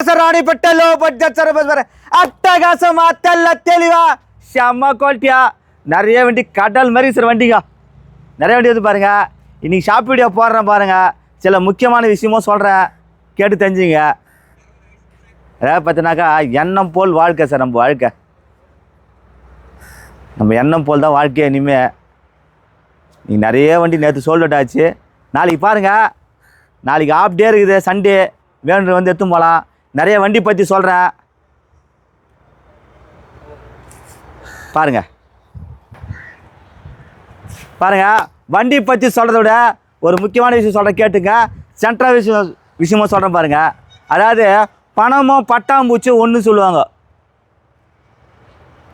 ராணிப்பட்ட low budget service வர அட்டகாசமா தெல்ல தெளிவா செம்ம குவாலிட்டியா நிறைய வண்டி கடல் மாதிரி சார் வண்டிங்க நிறைய வண்டி வந்து பாருங்க இன்னைக்கு ஷாப் வீடியோ போடுறேன் பாருங்க சில முக்கியமான விஷயமும் சொல்கிறேன் கேட்டு தெரிஞ்சுங்க அதாவது பார்த்தீங்கன்னாக்கா எண்ணம் போல் வாழ்க்கை சார் நம்ம வாழ்க்கை நம்ம எண்ணம் போல் தான் வாழ்க்கை இனிமே நீ நிறைய வண்டி நேற்று சோல்ட் ஆச்சு நாளைக்கு பாருங்க நாளைக்கு ஆஃப் டே இருக்குது சண்டே வேணும் வந்து எடுத்துன்னு போகலாம் நிறைய வண்டி பற்றி சொல்கிறேன் பாருங்க. பாருங்க வண்டி பற்றி சொல்கிறத விட ஒரு முக்கியமான விஷயம் சொல்கிறேன் கேட்டுங்க. சென்ட்ரல் விஷயம் விஷயமும் சொல்கிறேன் பாருங்கள் அதாவது பணமும் பட்டாம்பூச்சி ஒன்று சொல்லுவாங்க.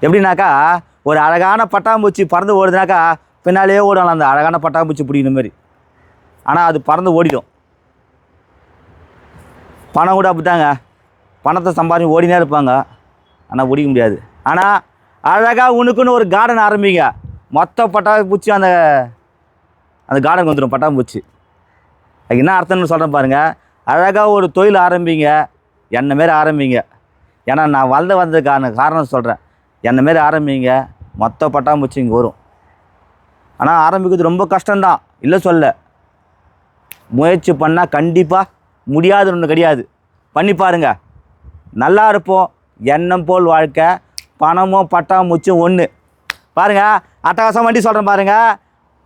எப்படின்னாக்கா ஒரு அழகான பட்டாம்பூச்சி பறந்து ஓடுதுனாக்கா பின்னாலேயே ஓடலாம். அந்த அழகான பட்டாம்பூச்சி பிடிக்கிற மாதிரி. ஆனால் அது பறந்து ஓடிடும். பணம் கூட அப்படித்தாங்க. பணத்தை சம்பாதி ஓடினே இருப்பாங்க. ஆனால் ஓடிக்க முடியாது. ஆனால் அழகாக உனக்குன்னு ஒரு கார்டன் ஆரம்பிங்க. மொத்த பட்டாம்பூச்சி அந்த அந்த கார்டன் வந்துடும் பட்டாம்பூச்சி. அதுக்கு என்ன அர்த்தம்னு சொல்கிறேன் பாருங்கள் அழகாக ஒரு தொழில் ஆரம்பிங்க. என்ன மாரி ஆரம்பிங்க? ஏன்னா நான் வளர்ந்து வந்ததுக்கான காரணம் சொல்கிறேன் என்ன மாரி ஆரம்பிங்க? மொத்த பட்டாம்பூச்சி இங்கே வரும். ஆனால் ஆரம்பிக்கிறது ரொம்ப கஷ்டம்தான். இல்லை சொல்ல. முயற்சி பண்ணால் கண்டிப்பாக முடியாதுன்னு ஒன்று கிடையாது. பண்ணி பாருங்கள் நல்லா இருப்போம். எண்ணம் போல் வாழ்க்கை பணமும் பட்டாம்பூச்சும் ஒன்று பாருங்கள் அட்டகாசம் வண்டி சொல்கிறேன் பாருங்கள்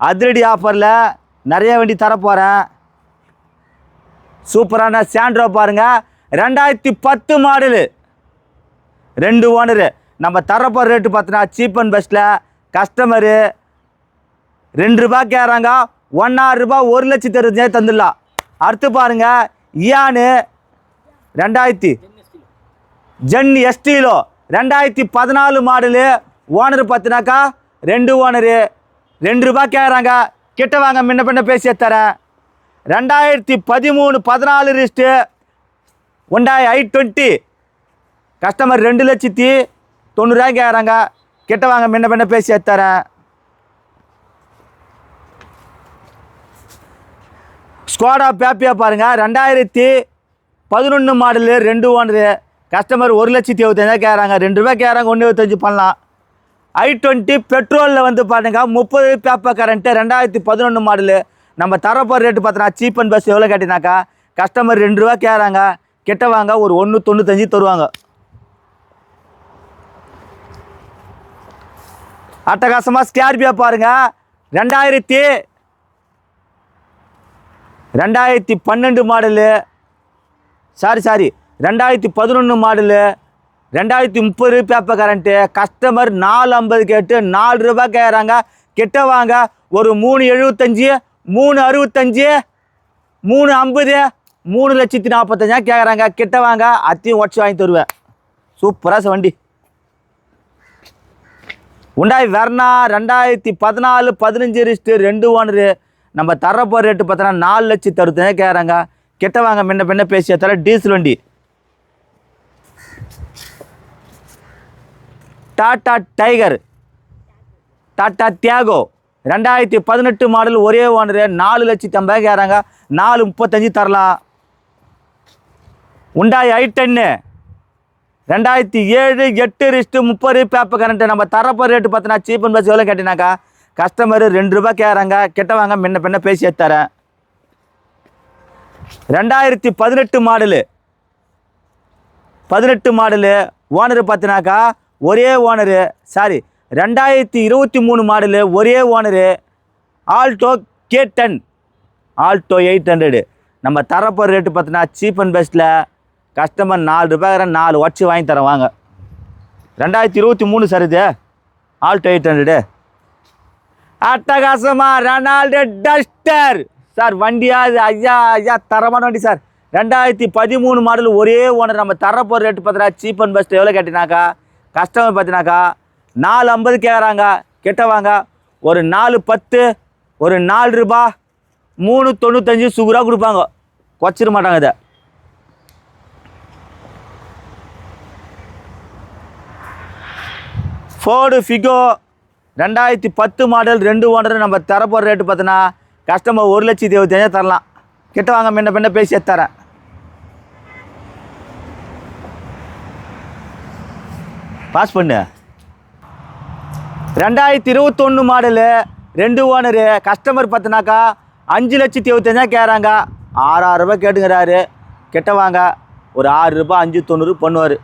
அதிரடி ஆஃபரில் நிறைய வண்டி தரப்போகிறேன் சூப்பரான சாண்ட்ரோ பாருங்கள் ரெண்டாயிரத்தி பத்து மாடலு ரெண்டு ஓனரு நம்ம தரப்போகிற ரேட்டு பார்த்தோன்னா சீப் அண்ட் பெஸ்ட்டில் கஸ்டமரு ரெண்டு ரூபா கேட்குறாங்க ஒன்றாறு ரூபாய் ஒரு லட்சத்தி இருபத்தஞ்சே தந்துடலாம். அடுத்து பாருங்கள் இயானு ரெண்டாயிரத்தி ஜென் எஸ்டிலோ ரெண்டாயிரத்தி பதினாலு மாடலு. ஓனர் பார்த்தினாக்கா ரெண்டு ஓனரு ரெண்டு ரூபா கேட்குறாங்க கிட்ட வாங்க முன்ன பின்ன பேசிய தரேன் ரெண்டாயிரத்தி பதிமூணு பதினாலு ரிஸ்ட்டு ஒண்டாய் ஐ டுவெண்ட்டி கஸ்டமர் ரெண்டு லட்சத்தி தொண்ணூறுரூவா கேட்குறாங்க கிட்ட வாங்க முன்ன பின்ன பேசிய தரேன் ஸ்குவாடா பேப்பியா பாருங்கள் ரெண்டாயிரத்தி பதினொன்று மாடலு ரெண்டு ஓனரு கஸ்டமர் ஒரு லட்சத்தி எழுபத்தஞ்சா கேட்குறாங்க. ரெண்டு ரூபா கேட்குறாங்க ஒன்று எழுபத்தஞ்சு பண்ணலாம். ஐ டுவெண்ட்டி பெட்ரோலில் வந்து பாருங்க முப்பது பேப்பர் கரண்ட்டு ரெண்டாயிரத்தி பதினொன்று மாடலு நம்ம தரப்போகிற ரேட்டு பார்த்தோன்னா சீப் அண்ட் பஸ் எவ்வளோ கேட்டினாக்கா கஸ்டமர் ரெண்டு ரூபா கேட்குறாங்க. கிட்ட வாங்க ஒரு ஒன்று தொண்ணூத்தஞ்சு தருவாங்க. அட்டகாசமாக ஸ்கார்பியோ பாருங்கள் ரெண்டாயிரத்தி ரெண்டாயிரத்தி பன்னெண்டு மாடலு சாரி சாரி ரெண்டாயிரத்தி பதினொன்று மாடலு ரெண்டாயிரத்தி முப்பது பேப்பர் கரண்ட்டு கஸ்டமர் நாலு ஐம்பது கேட்டு நாலு ரூபா கேட்குறாங்க. கிட்ட வாங்க. ஒரு மூணு எழுபத்தஞ்சி மூணு அறுபத்தஞ்சி மூணு ஐம்பது மூணு லட்சத்தி நாற்பத்தஞ்சா கேட்குறாங்க. கிட்ட வாங்க. அத்தையும் உடச்சி வாங்கி தருவேன். சூப்பராக வண்டி. உண்டாய் வெர்னா ரெண்டாயிரத்தி பதினாலு பதினஞ்சு ரிஸ்ட்டு ரெண்டு ஓனரு நம்ம தரப்போகிற ரேட்டு பார்த்தோன்னா நாலு லட்சத்தி அறுபத்தஞ்சா கேட்குறாங்க. கிட்ட வாங்க. முன்ன பின்ன பேசி தர டீசல் வண்டி. Tata Tigor Tata Tiago. ரெண்டாயிரத்தி பதினெட்டு மாடல் ஒரே ஓனரு நாலு லட்சத்தி ஐம்பது கேட்குறாங்க. நாலு முப்பத்தஞ்சு தரலாம். உண்டாய் ஐ டென்னு ரெண்டாயிரத்தி ஏழு எட்டு ரிஸ்ட்டு முப்பது பேப்பர் கரண்ட்டு நம்ம தரப்போ ரேட்டு பார்த்தோன்னா சீப் அண்ட் பஸ் எவ்வளோ கேட்டினாக்கா கஸ்டமர் ரெண்டு ரூபா கேட்குறாங்க. கிட்ட வாங்க முன்ன பின்ன பேசி தரேன் ரெண்டாயிரத்தி பதினெட்டு மாடலு பதினெட்டு மாடலு ஓனரு பார்த்தினாக்கா ஒரே ஓனரு சாரி ரெண்டாயிரத்தி இருபத்தி மூணு மாடலு ஒரே owner Alto K ten Alto eight hundred. நம்ம தரப்போகிற ரேட்டு பார்த்தோன்னா சீப் அண்ட் பெஸ்ட்டில் கஸ்டமர் நாலு ரூபாய் நாலு வச்சு வாங்கி தரேன் வாங்க. ரெண்டாயிரத்தி இருபத்தி மூணு சார் இது. Alto eight hundred. அட்டகாசமாக ரெனால்டு டஸ்டர். சார் வண்டியா இது ஐயா ஐயா தரமான வண்டி சார் ரெண்டாயிரத்தி பதிமூணு மாடல் ஒரே ஓனர். நம்ம தரப்போகிற ரேட்டு பார்த்தா சீப் அண்ட் பெஸ்ட் எவ்வளோ கேட்டினாக்கா கஸ்டமர் பார்த்தினாக்கா நாலு ஐம்பது கேட்குறாங்க கிட்ட வாங்க ஒரு நாலு பத்து ஒரு நாலு ரூபா மூணு தொண்ணூத்தஞ்சு சுகுராக கொடுப்பாங்க. குறைச்சிட மாட்டாங்க இதை. ஃபோர்டு ஃபிகோ ரெண்டாயிரத்தி பத்து மாடல் ரெண்டு ஓனர் நம்ம தரப்போகிற ரேட்டு பார்த்தோன்னா கஸ்டமர் ஒரு லட்சத்தி இருபத்தஞ்சா தரலாம். கிட்ட வாங்க முன்ன பின்ன பேசியே தரேன். பாஸ் பண்ணு. ரெண்டாயிரத்தி இருபத்தொன்று மாடலு ரெண்டு ஓனரு கஸ்டமர் பார்த்தினாக்கா அஞ்சு லட்சத்தி இருபத்தஞ்சா கேட்குறாங்க. ஆறாயிரம் ரூபாய் கேட்டுங்கிறாரு. கிட்ட வாங்க ஒரு ஆறு ரூபாய் அஞ்சு தொண்ணூறு பண்ணுவார்.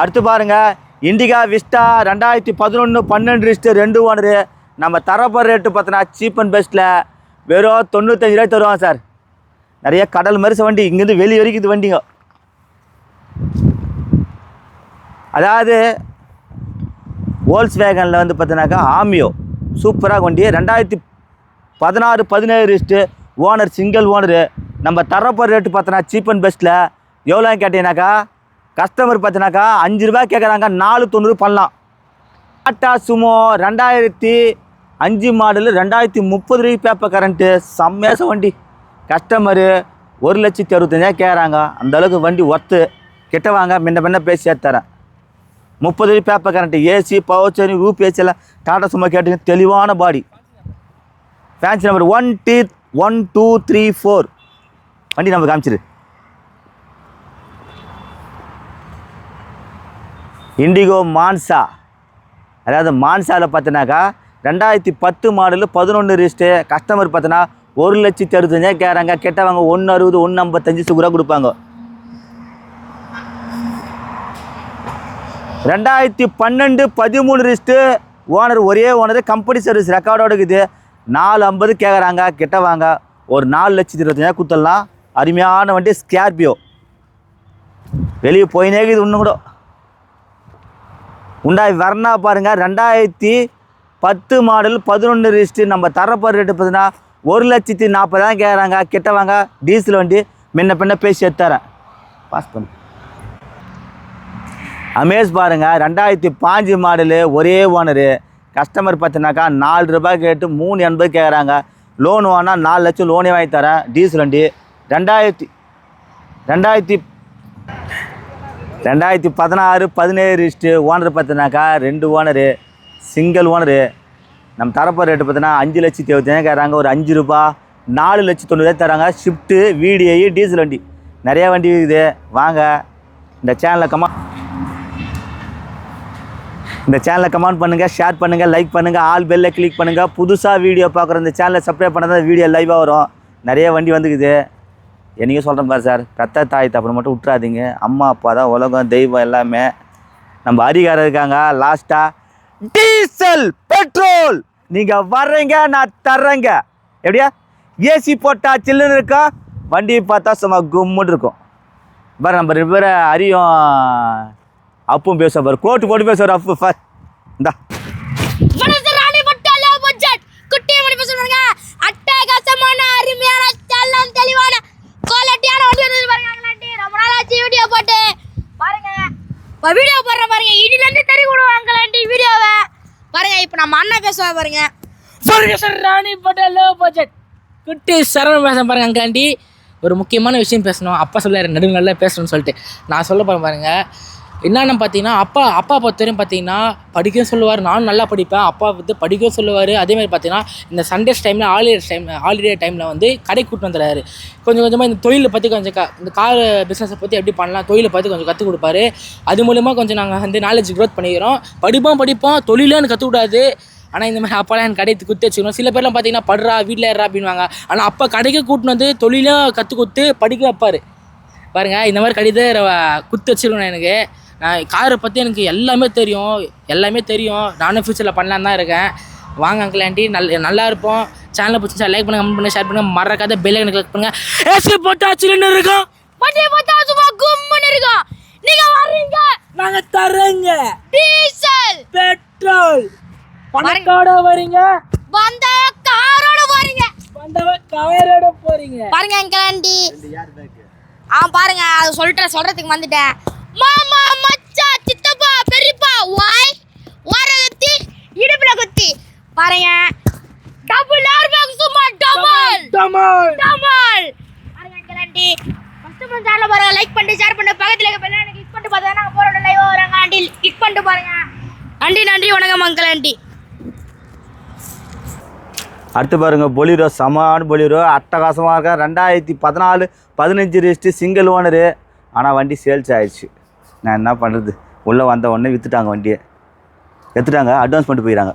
அடுத்து பாருங்கள் இண்டிகா விஸ்டா ரெண்டாயிரத்தி பதினொன்று பன்னெண்டு லிஸ்ட்டு ரெண்டு ஓனரு. நம்ம தரப்பர் ரேட்டு பார்த்தோன்னா சீப் அண்ட் பெஸ்ட்டில் வெறும் தொண்ணூத்தஞ்சு ரூபாய் தருவாங்க சார். நிறைய கடல் மரிச வண்டி இங்கேருந்து வெளியே வரைக்கும் இது வண்டிங்க. அதாவது வோல்ஸ் வேகனில் வந்து பார்த்தீங்கன்னாக்கா ஆமியோ சூப்பராக வண்டி ரெண்டாயிரத்தி பதினாறு பதினேழு லிஸ்ட்டு ஓனர் சிங்கிள் ஓனரு நம்ம தரப்போகிற ரேட்டு பார்த்தோன்னா சீப் அண்ட் பெஸ்ட்டில் எவ்வளோன்னு கேட்டீங்கன்னாக்கா கஸ்டமர் பார்த்தீங்கன்னாக்கா அஞ்சு ரூபாய் கேட்குறாங்க நாலு தொண்ணூறு பண்ணலாம். டாட்டா சுமோ ரெண்டாயிரத்தி அஞ்சு மாடலு ரெண்டாயிரத்தி முப்பது ரூபாய் பேப்பர் கரண்ட்டு செம்மேச வண்டி. கஸ்டமரு ஒரு லட்சத்தி அறுபத்தஞ்சா கேட்குறாங்க அந்தளவுக்கு வண்டி ஒர்த்து கிட்ட வாங்க முன்ன முன்ன பேசி தரேன். முப்பது paper current AC power steering roof AC எல்லாம் டாடா சும்மா கேட்டுங்க. தெளிவான body fancy number one T one two three four வண்டி நம்ம காமிச்சிரு. இண்டிகோ மான்சா அதாவது மான்சாவில் பார்த்தினாக்கா ரெண்டாயிரத்தி பத்து மாடலு பதினொன்று ரிஸ்ட்டு கஸ்டமர் பார்த்தோன்னா ஒரு லட்சத்தி அறுபத்தஞ்சா கேட்குறாங்க. கெட்டவங்க ஒன்று அறுபது ஒன்று ஐம்பத்தஞ்சு சுகுரா கொடுப்பாங்க. ரெண்டாயிரத்தி பன்னெண்டு பதிமூணு ரிஸ்ட்டு ஓனர் ஒரே ஓனர் கம்பெனி சர்வீஸ் ரெக்கார்டோட இருக்குது. நாலு ஐம்பது கேட்குறாங்க கிட்ட வாங்க. ஒரு நாலு லட்சத்தி இருபத்தஞ்சாயிரம் கொடுத்துடலாம். அருமையான வண்டி ஸ்கார்பியோ வெளியே போயினே இருக்குது இன்னும் கூட. உண்டாய் வர்ணா பாருங்க ரெண்டாயிரத்தி பத்து மாடல் பதினொன்று ரிஸ்ட்டு நம்ம தரப்போகிற ரேட்டு பார்த்தீங்கன்னா ஒரு லட்சத்தி நாற்பதாயிரம் கேட்குறாங்க கிட்ட வாங்க. டீசல் வண்டி முன்ன பின்ன பேசி எடுத்துறேன். பாஸ் பண்ணு. அமேஸ் பாருங்கள் ரெண்டாயிரத்தி பாஞ்சு மாடலு ஒரே ஓனரு கஸ்டமர் பார்த்தினாக்கா நாலு ரூபாய் கேட்டு மூணு எண்பது கேட்குறாங்க லோன் வாங்கினா நாலு லட்சம் லோனே வாங்கி தரேன் டீசல் வண்டி. ரெண்டாயிரத்தி ரெண்டாயிரத்தி ரெண்டாயிரத்தி பதினாறு பதினேழு ரிஸ்ட்டு ஓனர் பார்த்தினாக்கா ரெண்டு ஓனரு சிங்கிள் ஓனரு நம்ம தரப்பு ரேட்டு பார்த்தீங்கன்னா அஞ்சு லட்சத்தி இருபத்தஞ்சு கேட்குறாங்க ஒரு அஞ்சு ரூபா நாலு லட்சத்தி தொண்ணூறு தராங்க ஷிஃப்ட்டு விடிஐ டீசல் வண்டி. நிறைய வண்டி இருக்குது. வாங்க இந்த சேனலை கமா இந்த சேனலை கமெண்ட் பண்ணுங்கள் ஷேர் பண்ணுங்கள் லைக் பண்ணுங்கள் ஆல் பெல்லை கிளிக் பண்ணுங்கள் புதுசாக வீடியோ பார்க்குற இந்த சேனலை சப்ஸ்கிரைப் பண்ணால் தான் வீடியோ லைவாக வரும். நிறைய வண்டி வந்துக்குது. என்றைக்கும் சொல்கிறேன் பாரு சார் பெத்த தாய் தப்புன்னு மட்டும் விட்றாதீங்க அம்மா அப்பா தான் உலகம் தெய்வம் எல்லாமே. நம்ம அதிகாரம் இருக்காங்க. லாஸ்ட்டாக டீசல் பெட்ரோல் நீங்கள் வர்றீங்க நான் தர்றேங்க. எப்படியா? ஏசி போட்டால் சில்லுன்னு இருக்கா வண்டியை பார்த்தா சும்மா கும்முன்னு இருக்கும். பாரு நம்ம ரெண்டு பேரை அரியும் அப்பும் பேசுவா பாரு கோட்டு போட்டு பேசுவார் அப்பு இந்தா. வீடியோ போட்டு. பாருங்க. இப்போ வீடியோ போடுற பாருங்க தெரிய விடுவோம் அங்கலாண்டி வீடியோவை பாருங்க இப்போ நம்ம அண்ணன் பேசுவா பாருங்க. பாருங்க sir Rani Patel low budget குட்டி சரவண பேச பாருங்க அங்காண்டி ஒரு முக்கியமான விஷயம் பேசணும். அப்பா சொல்லாரு நடுவு நல்லா பேசணும்னு சொல்லிட்டு. நான் சொல்ல போகிறேன் பாருங்க என்னென்னு பார்த்தீங்கன்னா அப்பா அப்பா பொறுத்தவரையும் பார்த்தீங்கன்னா படிக்க சொல்லுவார். நானும் நல்லா படிப்பேன். அப்பா வந்து படிக்க சொல்லுவார். அதேமாதிரி பார்த்தீங்கன்னா இந்த சண்டேஸ் டைமில் ஹாலிடே டைம் ஹாலிடே டைமில் வந்து கடை கூட்டு வந்துடுறாரு. கொஞ்சம் கொஞ்சமாக இந்த தொழிலை பற்றி கொஞ்சம் க இந்த கார் பிஸ்னஸை பற்றி எப்படி பண்ணலாம் தொழிலை பற்றி கொஞ்சம் கற்றுக் கொடுப்பாரு. அது மூலியமாக கொஞ்சம் நாங்கள் வந்து நாலேஜ் க்ரோத் பண்ணிக்கிறோம். படிப்போம் படிப்போம். தொழிலும் கற்றுக்கூடாது ஆனால் இந்த மாதிரி அப்போலாம் எனக்கு கடையை குத்து வச்சுக்கணும். சில பேர்லாம் பார்த்தீங்கன்னா படுறா வீட்டில் ஏறா அப்படின்வாங்க ஆனால் அப்பா கடைக்கு கூட்டின்னு வந்து தொழிலும் கற்றுக் கொடுத்து படிக்க வைப்பார். பாருங்க இந்த மாதிரி கடிதம் குத்து வச்சிருக்கணும் எனக்கு. காரை பற்றி எனக்கு எல்லாமே தெரியும். எல்லாமே தெரியும். நானும் ஃப்யூச்சரில் பண்ணலான்னு தான் இருக்கேன். வாங்க அங்கிள் ஆண்டி நல்ல நல்லா இருப்போம். சேனலை பிடிச்சா லைக் பண்ணுங்க கமெண்ட் பண்ணுங்க ஷேர் பண்ணுங்க. மறக்காத பெல் ஐக்கனை கிளிக் பண்ணுங்க. ஏசி போட்டா சிலிண்டர் இருக்கும். பார்த்தா சும்மா கும்முன்னு இருக்கும். நீங்க வர்றீங்க. நாங்கள் தரேங்க டீசல். பெட்ரோல். பணத்தோட வரீங்க வந்தா காரோட போறீங்க. வந்தவ கவரோட போறீங்க. பாருங்க அங்கலாண்டி ஆ பாருங்க அது சொல்லிட்டு சொல்றதுக்கு வந்துட்டேன். மாமா மச்சா சித்தப்பா பெரியப்பா வாய் ஓர குத்தி இடுப்புல குத்தி. பாருங்க. டபுள் ஏர் பேக் சும்மா டபுள் டமால் டபுள் பாருங்க அங்கலாண்டி ஃபர்ஸ்ட் நம்ம சேனல் பாருங்க லைக் பண்ணி ஷேர் பண்ணி. பக்கத்துல இருக்க பெல் கிளிக் பண்ணிட்டு பார்த்தா நாங்க போறோட லைவ் வராங்க ஆண்டி கிளிக் பண்ணிட்டு பாருங்க. நன்றி நன்றி வணக்கம் அங்கலாண்டி அடுத்து பாருங்க பொலிரோ சமான பொலிரோ அட்டகாசமாக இருக்கா. ரெண்டாயிரத்தி பதினாலு பதினஞ்சு ரிஸ்ட்டு சிங்கிள் ஓனரு ஆனால் வண்டி சேல்ஸ் ஆயிடுச்சு. நான் என்ன பண்ணுறது? உள்ளே வந்த உடனே விற்றுட்டாங்க வண்டியை. எடுத்துட்டாங்க அட்வான்ஸ் பண்ணிட்டு போயிடறாங்க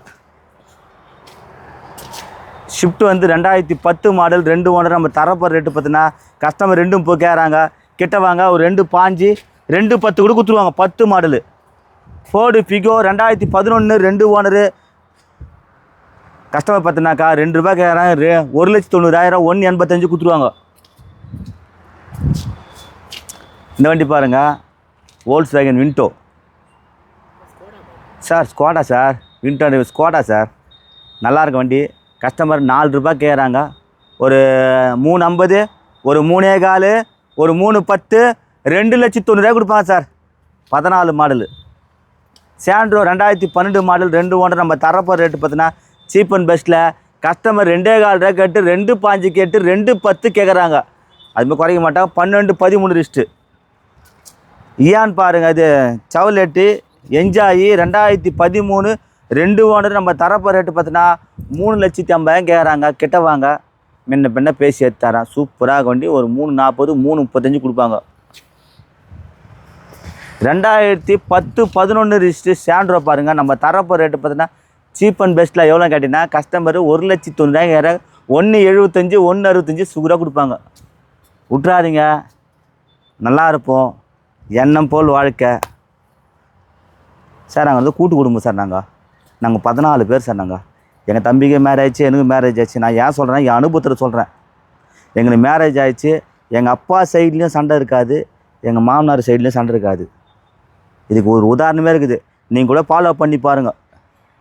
ஷிஃப்ட் வந்து ரெண்டாயிரத்தி பத்து மாடல் ரெண்டு ஓனர் நம்ம தரப்போகிற ரேட்டு பார்த்தீங்கன்னா கஸ்டமர் ரெண்டும் போய் கேட்குறாங்க. கிட்ட வாங்க ஒரு ரெண்டு பாஞ்சு ரெண்டு பத்து கூட கொடுத்துருவாங்க பத்து மாடலு ஃபோர்டு ஃபிகோ ரெண்டாயிரத்தி பதினொன்று ரெண்டு ஓனரு கஸ்டமர் பார்த்தினாக்கா ரெண்டு ரூபாய் கேட்குறாங்க ரே ஒரு லட்சத்தி தொண்ணூறாயிரம் ஒன்று எண்பத்தஞ்சு கொடுத்துருவாங்க. இந்த வண்டி பாருங்கள் Volkswagen Vento sir Skoda sir Vento Skoda sir நல்லாயிருக்கு வண்டி. கஸ்டமர் நாலு ரூபாய் கேட்குறாங்க ஒரு மூணு ஐம்பது ஒரு மூணே கால் ஒரு மூணு பத்து ரெண்டு லட்சத்து தொண்ணூறுரூவா கொடுப்பாங்க சார் பதினாலு மாடலு சாண்ட்ரோ ரெண்டாயிரத்தி பன்னெண்டு மாடல் ரெண்டு ஒன்று நம்ம தரப்போ ரேட்டு பார்த்தீங்கன்னா சீப் அண்ட் பெஸ்ட்டில் கஸ்டமர் ரெண்டே கால் ரூபா கேட்டு ரெண்டு பாஞ்சு கேட்டு ரெண்டு பத்து கேட்குறாங்க அதுமாதிரி குறைக்க மாட்டாங்க. பன்னெண்டு பதிமூணு லிஸ்ட்டு ஈயான் பாருங்கள் இது சவுலெட்டு என்ஜாயி ரெண்டாயிரத்தி பதிமூணு ரெண்டு ஓனர் நம்ம தரப்போ ரேட்டு பார்த்தீங்கன்னா மூணு லட்சத்தி ஐம்பதாயிரம் கேட்குறாங்க கிட்ட வாங்க. முன்ன பின்ன பேசி எடுத்து தரேன். சூப்பராக வண்டி ஒரு மூணு நாற்பது மூணு முப்பத்தஞ்சு கொடுப்பாங்க. ரெண்டாயிரத்தி பத்து பதினொன்று ரிஜிஸ்ட்ரு சாண்ட்ரோ பாருங்கள் நம்ம தரப்போ ரேட்டு பார்த்தீங்கன்னா சீப் அண்ட் பெஸ்ட்டில் எவ்வளோ கேட்டிங்கன்னா கஸ்டமர் ஒரு லட்சத்தி தொண்ணூறாயிரம் ஒன்று எழுபத்தஞ்சி ஒன்று அறுபத்தஞ்சி சுகராக கொடுப்பாங்க. விட்றாதீங்க நல்லா இருப்போம். எண்ணம் போல் வாழ்க்கை. சார் நாங்கள் வந்து கூட்டு குடும்பம் சார் நாங்கள் நாங்கள் பதினாலு பேர் சார் நாங்கள் எங்கள் தம்பிக்கு மேரேஜ் ஆச்சு எனக்கு மேரேஜ் ஆச்சு நான் ஏன் சொல்கிறேன் என் அனுபவத்தில் சொல்கிறேன் எங்களுக்கு மேரேஜ் ஆயிடுச்சு. எங்கள் அப்பா சைட்லேயும் சண்டை இருக்காது. எங்கள் மாமனார் சைட்லேயும் சண்டை இருக்காது. இதுக்கு ஒரு உதாரணமே இருக்குது. நீங்கள் கூட ஃபாலோ பண்ணி பாருங்கள்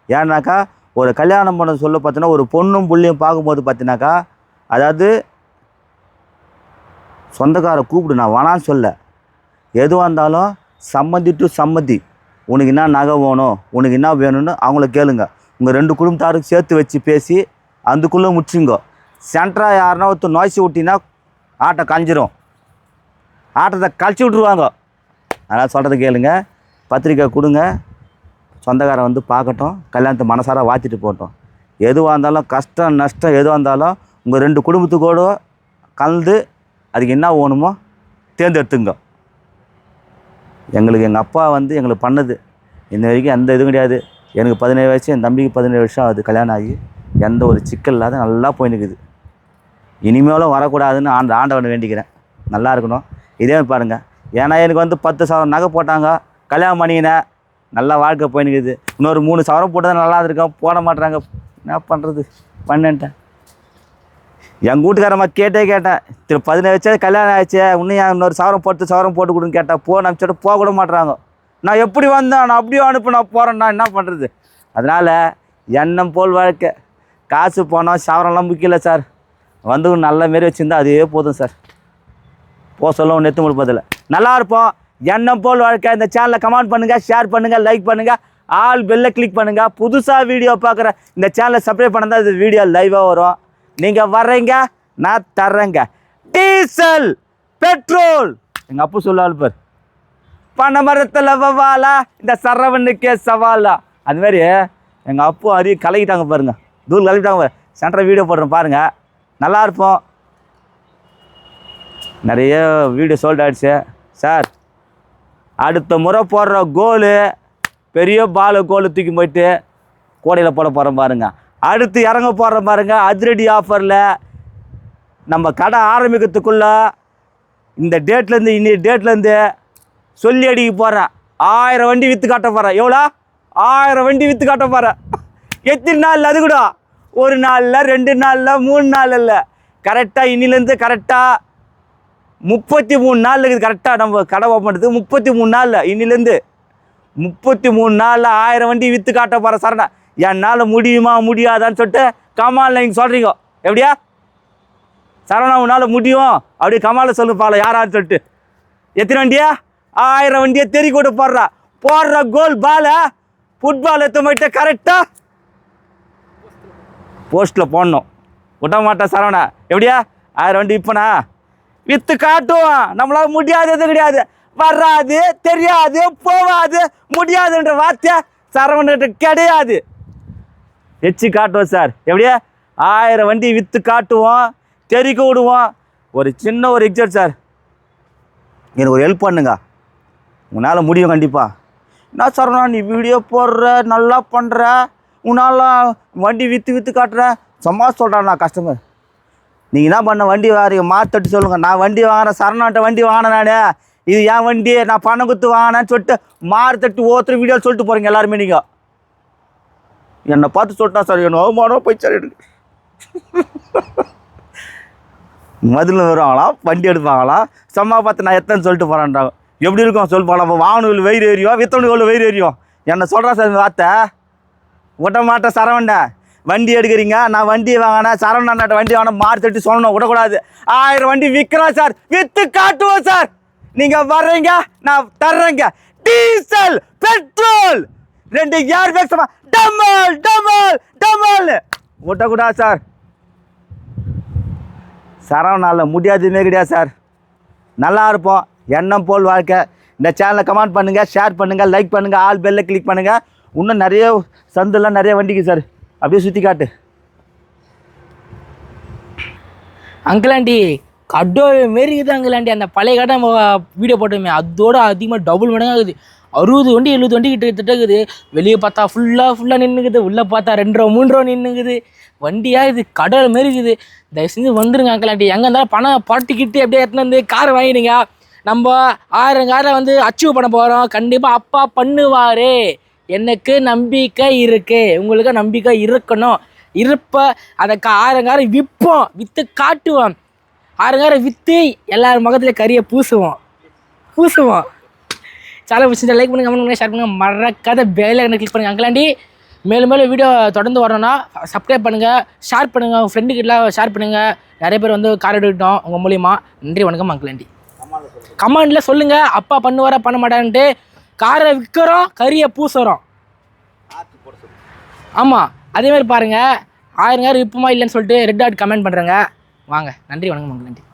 ஏன்னாக்கா ஒரு கல்யாணம் பண்ண சொல்ல பார்த்தீங்கன்னா ஒரு பொண்ணும் புள்ளியும் பார்க்கும்போது பார்த்தீங்கன்னாக்கா அதாவது சொந்தக்காரை கூப்பிடு நான் வேணான்னு சொல்ல எதுவாக இருந்தாலும் சம்மதி டு சம்மதி உனக்கு என்ன நகை வேணும் உனக்கு என்ன வேணும்னு அவங்கள கேளுங்க. உங்கள் ரெண்டு குடும்பத்தாருக்கு சேர்த்து வச்சு பேசி அதுக்குள்ளே முடிச்சுங்கோ. சென்டராக யாருன்னா ஒருத்தர் நோய்ச்சி விட்டினா ஆட்டை கஞ்சிரும் ஆட்டத்தை கழிச்சு விட்ருவாங்க அதனால் சொல்கிறத கேளுங்க. பத்திரிக்கை கொடுங்க. சொந்தக்காரன் வந்து பார்க்கட்டும். கல்யாணத்தை மனசார வாத்திட்டு போகட்டும். எதுவாக இருந்தாலும் கஷ்டம் நஷ்டம் எதுவாக இருந்தாலும் உங்கள் ரெண்டு குடும்பத்துக்கூட கலந்து அதுக்கு என்ன வேணுமோ தேர்ந்தெடுத்துங்க. எங்களுக்கு எங்கள் அப்பா வந்து எங்களுக்கு பண்ணது. இன்ன வரைக்கும் எந்த இதுவும் கிடையாது. எனக்கு பதினேழு வயசு என் தம்பிக்கு பதினேழு வருஷம் ஆகுது கல்யாணம் ஆகி. எந்த ஒரு சிக்கல் இல்லாத நல்லா போய் நிற்குது இனிமேலும் வரக்கூடாதுன்னு ஆண்ட ஆண்டவனை வேண்டிக்கிறேன். நல்லா இருக்கணும். இதே பாருங்கள் ஏன்னா எனக்கு வந்து பத்து சவரம் நகை போட்டாங்க. கல்யாணம் பண்ணிக்கினேன். நல்லா வாழ்க்கை போய் நிற்குது இன்னொரு மூணு சவரம் போட்டது நல்லா இருக்கோம் போட மாட்டுறாங்க. என்ன பண்ணுறது பண்ணேன்ட்டேன் எங்கள் வீட்டுக்காரம்மா கேட்டே கேட்டேன். திரு பதினேழு வச்சா கல்யாணம் ஆயிடுச்சு. இன்னும் இன்னொரு சவரம் போட்டு சவரம் போட்டு கொடுன்னு கேட்டேன் போ அனுப்பிச்சுட்டு போக கூட மாட்டுறாங்க நான் எப்படி வந்தேன்? நான் அப்படியே அனுப்பு நான் போகிறேன்னா என்ன பண்ணுறது அதனால் எண்ணம் போல் வாழ்க்கை. காசு போனோம் சவரம்லாம் முக்கியம் இல்லை சார். வந்து நல்ல மாரி வச்சுருந்தா அதே போதும் சார். போ சொல்ல நெத்து முழுப்பதில்லை நல்லா இருப்போம். எண்ணம் போல் வாழ்க்கை. இந்த சேனலை கமெண்ட் பண்ணுங்கள் ஷேர் பண்ணுங்கள் லைக் பண்ணுங்கள் ஆல் பெல்லை கிளிக் பண்ணுங்கள் புதுசாக வீடியோ பார்க்குற இந்த சேனலை சப்ஸ்கிரைப் பண்ணால் இந்த வீடியோ லைவாக வரும். நீங்கள் வர்றீங்க நான் தர்றேங்க. Diesel petrol. எங்கள் அப்பு சொல்லால் பார். பனை மரத்தில் வவாலா இந்த சரவணுக்கே சவாலா. அது மாதிரி எங்கள் அப்பு அரிய கலக்கிட்டாங்க பாருங்க. தூள் கலக்கிட்டாங்க பாரு. சென்டர் வீடியோ போடுறேன் பாருங்கள் நல்லா இருப்போம். நிறைய வீடியோ சோல்ட் ஆயிடுச்சு. சார் அடுத்த முறை போடுற கோலு பெரிய பால் கோலு தூக்கி போயிட்டு கோடையில் போட போகிறோம் பாருங்கள் அடுத்து இறங்க போடுறோம் பாருங்க அதிரடி ஆஃபரில் நம்ம கடை ஆரம்பிக்கிறதுக்குள்ளே இந்த டேட்லேருந்து இன்னி டேட்லேருந்து சொல்லி அடிக்க போகிறேன் ஆயிரம் வண்டி விற்று காட்ட போகிறேன் எவ்வளோ? ஆயிரம் வண்டி விற்று காட்ட போகிறேன் எத்தனை நாள் அது கூட? ஒரு நாளில் ரெண்டு நாளில் மூணு நாள் இல்லை. கரெக்டாக இன்னிலேருந்து கரெக்டாக முப்பத்தி மூணு நாள் இருக்குது. கரெக்டாக நம்ம கடை ஓப்பன் பண்ணுறதுக்கு முப்பத்தி மூணு நாளில் இன்னிலேருந்து முப்பத்தி மூணு நாளில் ஆயிரம் வண்டி விற்று காட்ட போகிறேன் சரணா என்னால் முடியுமா முடியாதான்னு சொல்லிட்டு கமாலில் நீங்கள் சொல்கிறீங்க எப்படியா? சரவணா உன்னால் முடியும். அப்படியே கமாலில் சொல்லு பால யாரான்னு சொல்லிட்டு. எத்தனை வண்டியா? ஆயிரம் வண்டியை தெரி கூட போடுறா. போடுற கோல் பாலை ஃபுட்பால் எடுத்து போயிட்டு கரெக்டாக போஸ்ட்டில் போடணும். விட மாட்டேன் சரவணா. எப்படியா? ஆயிரம் வண்டி இப்போனா வித்து காட்டுவோம் நம்மளால் முடியாதது கிடையாது. வராது தெரியாது போவாது. முடியாதுன்ற வார்த்தை சரவணகிட்ட கிடையாது. வச்சு காட்டுவோம் சார். எப்படியா? ஆயிரம் வண்டி விற்று காட்டுவோம் தெரிக்க விடுவோம். ஒரு சின்ன ஒரு எக்ஸாட் சார். எனக்கு ஒரு ஹெல்ப் பண்ணுங்க. உன்னால் முடியும் கண்டிப்பாக என்ன சரவணா நீ வீடியோ போடுற நல்லா பண்ணுற உன்னால் வண்டி விற்று விற்று காட்டுற? சும்மா சொல்கிறேன் நான் கஸ்டமர் நீங்கள் என்ன பண்ண வண்டி வாரீங்க மாத்தட்டு சொல்லுங்கள் நான் வண்டி வாங்கினேன் சரணாட்ட வண்டி வாங்கினேன் நான். இது என் வண்டி நான் பணம் கொடுத்து வாங்கினேன்னு சொல்லிட்டு மாறுத்தட்டு ஒருத்தர் வீடியோ சொல்லிட்டு போகிறீங்க எல்லாருமே நீங்கள் என்னை பார்த்து சொல்லிட்டா சார் என்ன அவமானம் போய் சார் எனக்கு. மதுல வருவாங்களாம் வண்டி எடுப்பாங்களாம் சும்மா பார்த்து நான் எத்தனை சொல்லிட்டு போகிறேன்றாங்க எப்படி இருக்கும்? சொல்லி போகலாம் வாகனங்கள் வயிறு ஏறியும் வித்தவனுக்கு வெயிர் ஏறியும் என்னை சொல்கிறா சார் இந்த வார்த்தை? விட மாட்டேன் சரவண்ட. வண்டி எடுக்கிறீங்க நான் வண்டி வாங்கினேன். சரவணாட்ட வண்டி வாங்கின மாறி தட்டி சொல்லணும் விடக்கூடாது. ஆயிரம் வண்டி விற்கிறோம் சார். விற்று காட்டுவோம் சார். நீங்கள் வர்றீங்க நான் தர்றேங்க. Diesel petrol. ரெண்டு ஏர் பேக் டம்மல் டம்மல் டம்மல். டமல் விட்டக்கூடாது சார். சரவணால முடியாதுமே கிடையாது சார். நல்லா இருப்போம். எண்ணம் போல் வாழ்க்கை. இந்த சேனலை கமெண்ட் பண்ணுங்கள் ஷேர் பண்ணுங்கள் லைக் பண்ணுங்கள் ஆல் பெல்லில் கிளிக் பண்ணுங்கள் இன்னும் நிறைய சந்தெல்லாம் நிறைய வண்டிக்கு சார். அப்படியே சுற்றி காட்டு. அங்கிள் ஆண்டி மாரி இருக்குது அங்கிள் ஆண்டி அந்த பழைய கடை நம்ம வீடியோ போட்டோமே அதோட அதிகமாக டபுள் மடங்காகுது. அறுபது வண்டி எழுபது வண்டி கிட்ட திட்டக்குது இருக்குது. வெளியே பார்த்தா ஃபுல்லாக ஃபுல்லாக நின்றுக்குது உள்ளே பார்த்தா ரெண்டு ரூபா மூணு ரூபா நின்றுக்குது வண்டியாக இது? கடல் மாரி இருக்குது. தயவு செஞ்சு வந்துருங்க அங்கிள் ஆண்டி எங்கே இருந்தாலும் பணம் பட்டிக்கிட்டு அப்படியே எடுத்துன்னு வந்து கார் வாங்கிடுங்க. நம்ம ஆயிரம் காரை வந்து அச்சீவ் பண்ண போகிறோம் கண்டிப்பாக அப்பா பண்ணுவார். எனக்கு நம்பிக்கை இருக்குது உங்களுக்கு நம்பிக்கை இருக்கணும். இருப்ப அதை கா ஆயிரம் காரம் விற்போம் விற்று காட்டுவோம். ஆயிரம் காரம் விற்று எல்லார் முகத்துல கறியை பூசுவோம். பூசுவோம். சேனல் பிடிச்சிருந்தா லைக் பண்ணுங்க கமெண்ட் பண்ணுங்கள் ஷேர் பண்ணுங்கள் மறக்காத பெல் ஐக்கனை கிளிக் பண்ணுங்க. அங்கலாண்டி மேலும் மேலும் வீடியோ தொடர்ந்து வரணும்னா சப்ஸ்கிரைப் பண்ணுங்கள் ஷேர் பண்ணுங்கள் உங்கள் ஃப்ரெண்டுக்கிட்டலாம் ஷேர் பண்ணுங்கள் நிறைய பேர் வந்து கார் எடுக்கிட்டோம் உங்கள் மூலியமாக நன்றி வணக்கம் அங்கிலாண்டி. கமெண்டில் சொல்லுங்கள் அப்பா பண்ணுவாரா பண்ண மாட்டான்ட்டு காரை விற்கிறோம் கறியை பூசுகிறோம் ஆமாம் அதேமாதிரி பாருங்கள் ஆயிரம் கார் விற்போமா இல்லைன்னு சொல்லிட்டு ரெட் டாட் கமெண்ட் பண்ணுறேங்க வாங்க நன்றி வணக்கம் அங்கிலாண்டி.